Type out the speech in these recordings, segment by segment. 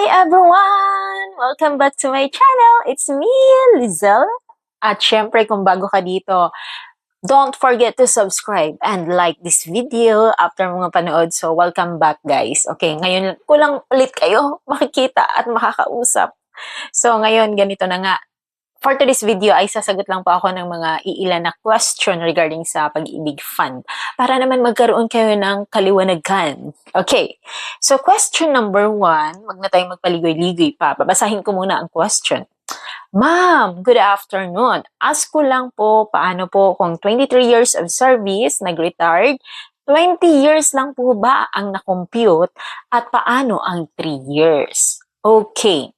Hi everyone! Welcome back to my channel. It's me, Lizelle. At syempre, kung bago ka dito, don't forget to subscribe and like this video after mga panood. So, welcome back guys. Okay, ngayon ko lang ulit kayo makikita at makakausap. So, ngayon ganito na nga. For today's video ay sasagot lang po ako ng mga iilan na question regarding sa pag-ibig fund para naman magkaroon kayo ng kaliwanagan. Okay, so question number one, wag na tayong magpaligoy-ligoy pa. Babasahin ko muna ang question. Ma'am, good afternoon. Ask ko lang po paano po kung 23 years of service, nag-retired, 20 years lang po ba ang na-compute at paano ang 3 years? Okay.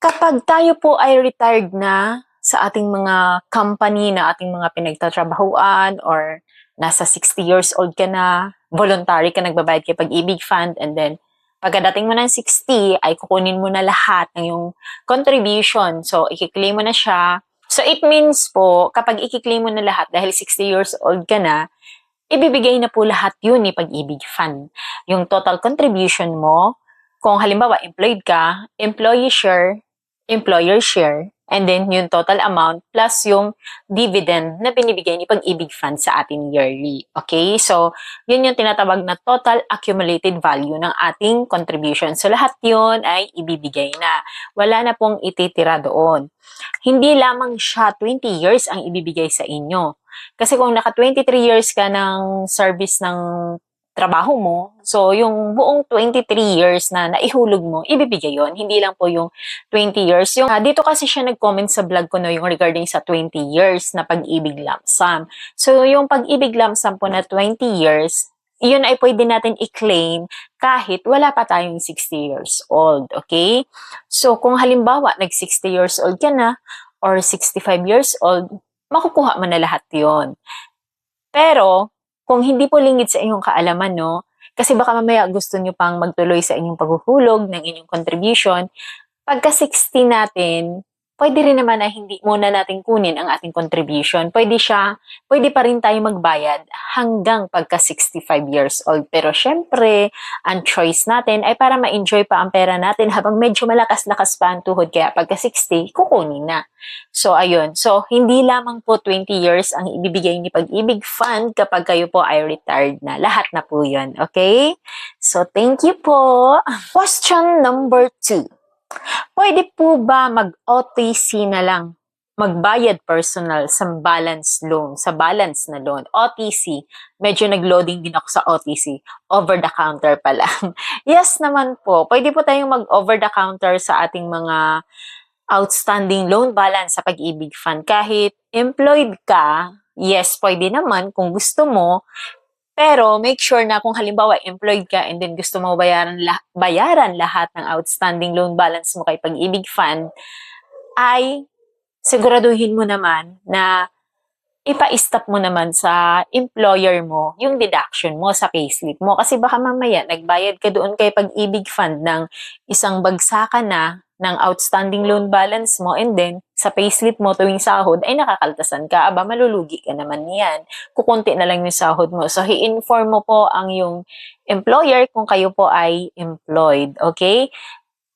Kapag tayo po ay retired na sa ating mga company na ating mga pinagtatrabahuan or nasa 60 years old ka na, voluntary ka nagbabayad kay pag-ibig fund and then pagkadating mo ng 60 ay kukunin mo na lahat ng yung contribution. So, ikiklaim mo na siya. So, it means po, kapag ikiklaim mo na lahat dahil 60 years old ka na, ibibigay na po lahat yun ni pag-ibig fund. Yung total contribution mo, kung halimbawa employed ka, employee share, employer share, and then yung total amount plus yung dividend na binibigay ni Pag-ibig Fund sa atin yearly. Okay? So, yun yung tinatawag na total accumulated value ng ating contribution. So, lahat yun ay ibibigay na. Wala na pong ititira doon. Hindi lamang siya 20 years ang ibibigay sa inyo. Kasi kung naka 23 years ka ng service ng trabaho mo, so yung buong 23 years na naihulog mo, ibibigay yon Hindi lang po yung 20 years. Yung, uh, dito kasi siya nag-comment sa vlog ko no, yung regarding sa 20 years na pag-ibig lump. So yung pag-ibig lump sum po na 20 years, yun ay pwede natin i-claim kahit wala pa tayong 60 years old. Okay? So kung halimbawa, nag-60 years old ka na, or 65 years old, makukuha mo na lahat yon Pero, kung hindi po lingid sa inyong kaalaman, no, kasi baka mamaya gusto nyo pang magtuloy sa inyong paghuhulog ng inyong contribution, pagka 60 natin, pwede rin naman na hindi muna natin kunin ang ating contribution. Pwede siya, pwede pa rin tayo magbayad hanggang pagka 65 years old. Pero syempre, ang choice natin ay para ma-enjoy pa ang pera natin habang medyo malakas-lakas pa ang tuhod. Kaya pagka 60, kukunin na. So, ayun. So, hindi lamang po 20 years ang ibibigay ni Pag-ibig Fund kapag kayo po ay retired na. Lahat na po yun. Okay? So, thank you po. Question number two. Pwede po ba mag-OTC na lang? Magbayad personal sa balance loan, sa balance na loan. OTC, medyo nag-loading din ako sa OTC. Over the counter pa lang. yes naman po, pwede po tayong mag-over the counter sa ating mga outstanding loan balance sa pag-ibig fund. Kahit employed ka, yes, pwede naman kung gusto mo, pero make sure na kung halimbawa employed ka and then gusto mo bayaran, lah- bayaran lahat ng outstanding loan balance mo kay Pag-ibig Fund, ay siguraduhin mo naman na ipa-stop mo naman sa employer mo yung deduction mo sa payslip mo. Kasi baka mamaya nagbayad ka doon kay Pag-ibig Fund ng isang bagsakan na ng outstanding loan balance mo and then sa payslip mo tuwing sahod ay nakakaltasan ka. Aba, malulugi ka naman yan. Kukunti na lang yung sahod mo. So, i-inform mo po ang yung employer kung kayo po ay employed. Okay?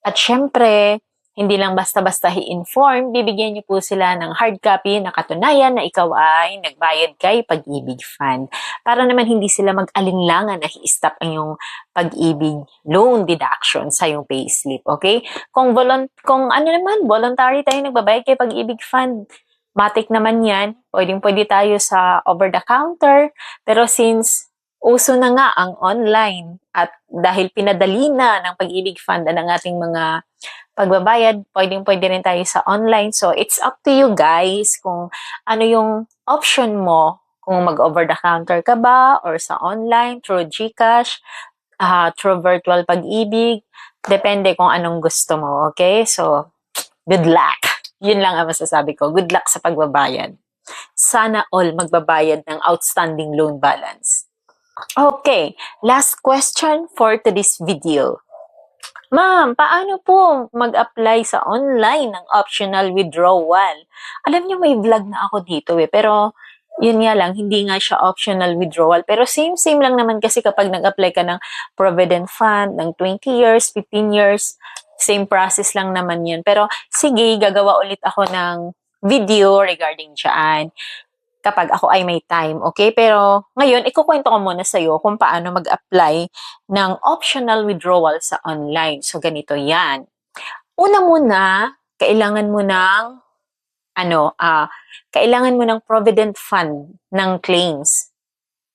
At syempre, hindi lang basta-basta i-inform, bibigyan niyo po sila ng hard copy na katunayan na ikaw ay nagbayad kay Pag-ibig Fund. Para naman hindi sila mag-alinlangan na i-stop ang yung Pag-ibig loan deduction sa yung payslip. Okay? Kung, volun- kung ano naman, voluntary tayo nagbabayad kay Pag-ibig Fund, matik naman yan. Pwedeng pwede tayo sa over-the-counter. Pero since uso na nga ang online at dahil pinadali na ng Pag-ibig Fund ang ating mga pagbabayad, pwedeng pwede rin tayo sa online. So, it's up to you guys kung ano yung option mo. Kung mag-over the counter ka ba or sa online, through GCash, uh, through virtual pag-ibig. Depende kung anong gusto mo, okay? So, good luck. Yun lang ang masasabi ko. Good luck sa pagbabayad. Sana all magbabayad ng outstanding loan balance. Okay, last question for today's video. Ma'am, paano po mag-apply sa online ng optional withdrawal? Alam niyo may vlog na ako dito eh, pero Yun nga lang, hindi nga siya optional withdrawal. Pero same-same lang naman kasi kapag nag-apply ka ng Provident Fund ng 20 years, 15 years, same process lang naman yun. Pero sige, gagawa ulit ako ng video regarding dyan kapag ako ay may time, okay? Pero ngayon, ikukwento ko muna sa'yo kung paano mag-apply ng optional withdrawal sa online. So, ganito yan. Una muna, kailangan mo ng ano, ah, kailangan mo ng Provident Fund ng claims.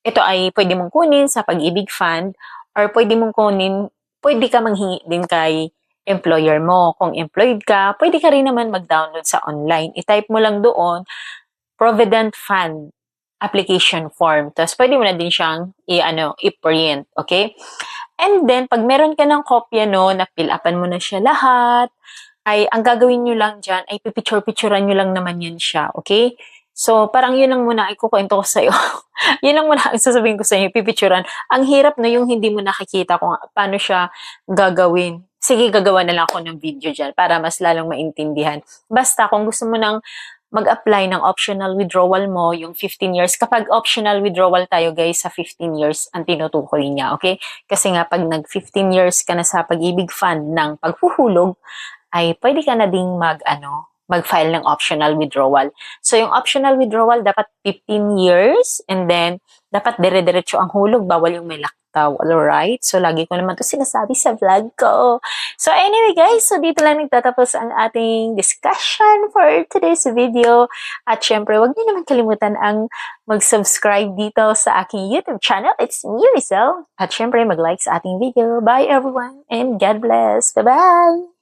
Ito ay pwede mong kunin sa Pag-ibig Fund or pwede mong kunin, pwede ka manghingi din kay employer mo. Kung employed ka, pwede ka rin naman mag-download sa online. I-type mo lang doon, Provident Fund application form. Tapos pwede mo na din siyang i-ano, i-print, okay? And then, pag meron ka ng kopya no, na fill upan mo na siya lahat, ay ang gagawin nyo lang dyan ay pipicture-picturean nyo lang naman yan siya, okay? So, parang yun lang muna ay kukwento ko sa'yo. yun lang muna ang sasabihin ko sa inyo, pipicturean. Ang hirap na yung hindi mo nakikita kung paano siya gagawin. Sige, gagawa na lang ako ng video dyan para mas lalong maintindihan. Basta, kung gusto mo ng mag-apply ng optional withdrawal mo, yung 15 years. Kapag optional withdrawal tayo guys, sa 15 years ang tinutukoy niya, okay? Kasi nga pag nag 15 years ka na sa pag-ibig fund ng paghuhulog, ay pwede ka na ding mag, ano, mag-file ng optional withdrawal. So, yung optional withdrawal dapat 15 years and then dapat dire-diretso ang hulog, bawal yung may laktaw. Alright? So, lagi ko naman to sinasabi sa vlog ko. So, anyway guys, so dito lang nagtatapos ang ating discussion for today's video. At syempre, huwag niyo naman kalimutan ang mag-subscribe dito sa aking YouTube channel. It's me, Rizal. At syempre, mag-like sa ating video. Bye everyone and God bless. Bye-bye!